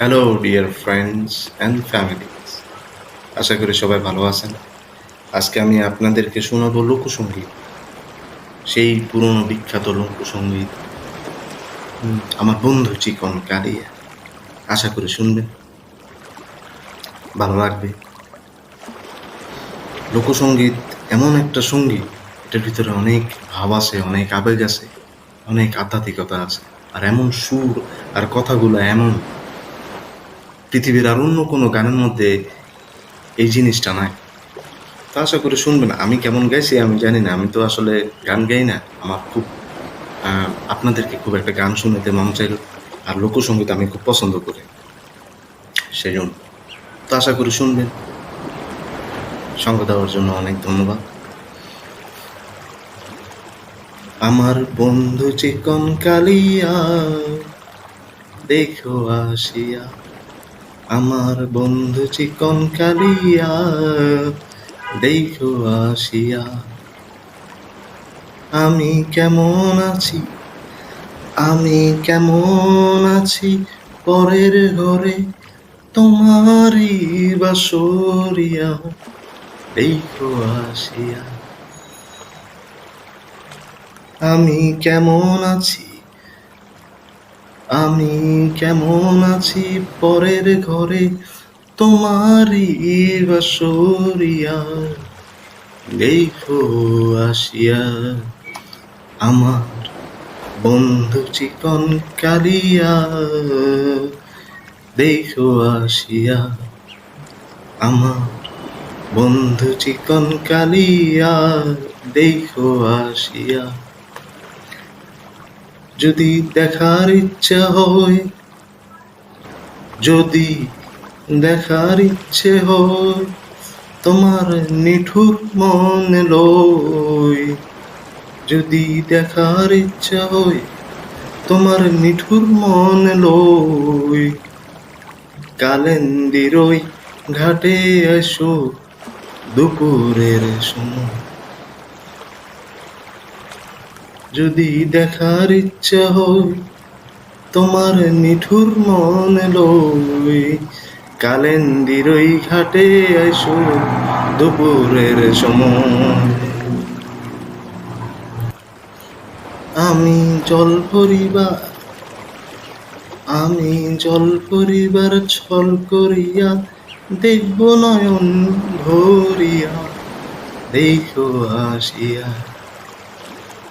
Hello dear friends and families আশা করি সবাই ভালো আছেন। আজকে আমি আপনাদেরকে শোনাবো লোকসঙ্গীত। সেই পুরনো বিখ্যাত লোকসঙ্গীত। আমার বন্ধু চিকন কালিয়া আশা করি শুনবেন। ভালো লাগবে। লোকসঙ্গীত এমন একটা সংগীত, এটার ভিতরে অনেক ভাব আছে, অনেক আবেগ আছে, অনেক আধ্যাত্মিকতা আছে, আর এমন সুর আর কথাগুলো এমন পৃথিবীর আর অন্য কোনো গানের মধ্যে এই জিনিসটা নাই। তো আশা করি শুনবেন। আমি কেমন গাইছি আমি জানি না। আমি তো আসলে গান গাই না। আমার খুব আপনাদেরকে খুব একটা গান শুনতে মন চাইল আর লোকসঙ্গীত আমি খুব পছন্দ করি। সেই জন্য। তো আশা করি শুনবেন। সঙ্গ দেওয়ার জন্য অনেক ধন্যবাদ। আমার বন্ধু চিকন কালিয়া, দেখো আসিয়া আমার বন্ধু চিকন কালিয়া, দেখো আসিয়া। আমি কেমন আছি? আমি কেমন আছি? পরের ঘরে তোমারই বাসরিয়া, দেখো আসিয়া। আমি কেমন আছি? আমি কেমন আছি পরের ঘরে? তোমারই বাসরিয়া। দেখো আসিয়া, আমার বন্ধু চিকন কালিয়া দেখো আসিয়া, আমার বন্ধু চিকন কালিয়া দেখো আসিয়া যদি দেখার ইচ্ছা হয়, যদি দেখার ইচ্ছে হয়, তোমার নিঠুর মন লই যদি দেখার ইচ্ছা হয়, তোমার নিঠুর মন লই কালেন্দিরই ঘাটে এসো, দুপুরের সময় যদি দেখার ইচ্ছা হয়, তোমার নিঠুর মন লই কালেন্দিরই ঘাটে এসো দুপুরের সময়। আমি জল পরিবার আমি জল পরিবার ছল করিয়া দেখব নয়ন ভরিয়া, দেখো আসিয়া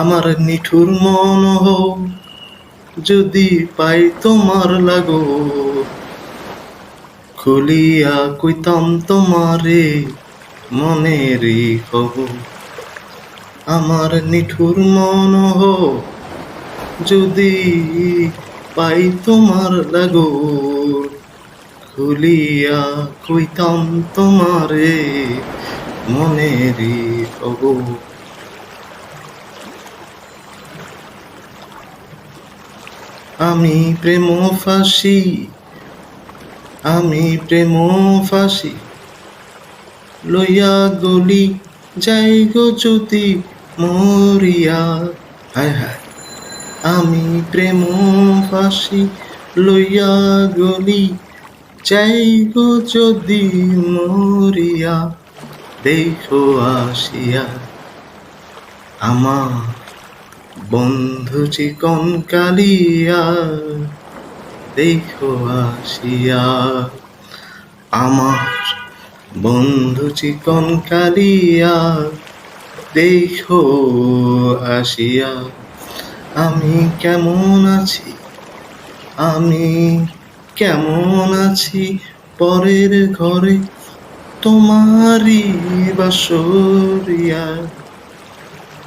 আমার নিঠুর মন হোক যদি পাই তোমার লাগো খুলিয়া কইতাম তোমারে মনেরই খবর। আমার নিঠুর মন হোক যদি পাই তোমার লাগো খুলিয়া কইতাম তোমারে মনেরই খবর। আমি প্রেম ফাঁসি আমি প্রেম ফাঁসি লইয়া গলি যাই গো যদি মরিয়া। হায় হায়, আমি প্রেম ফাঁসি লইয়া গলি যাই গো যদি মরিয়া। দেখো আসিয়া আমার বন্ধু চিকন কালিয়া, দেখো আসিয়া। আমার বন্ধু চিকন কালিয়া, দেখো আসিয়া। আমি কেমন আছি? আমি কেমন আছি? পরের ঘরে তোমারই বাসরিয়া।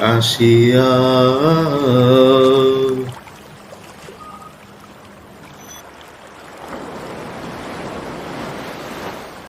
আসিয়া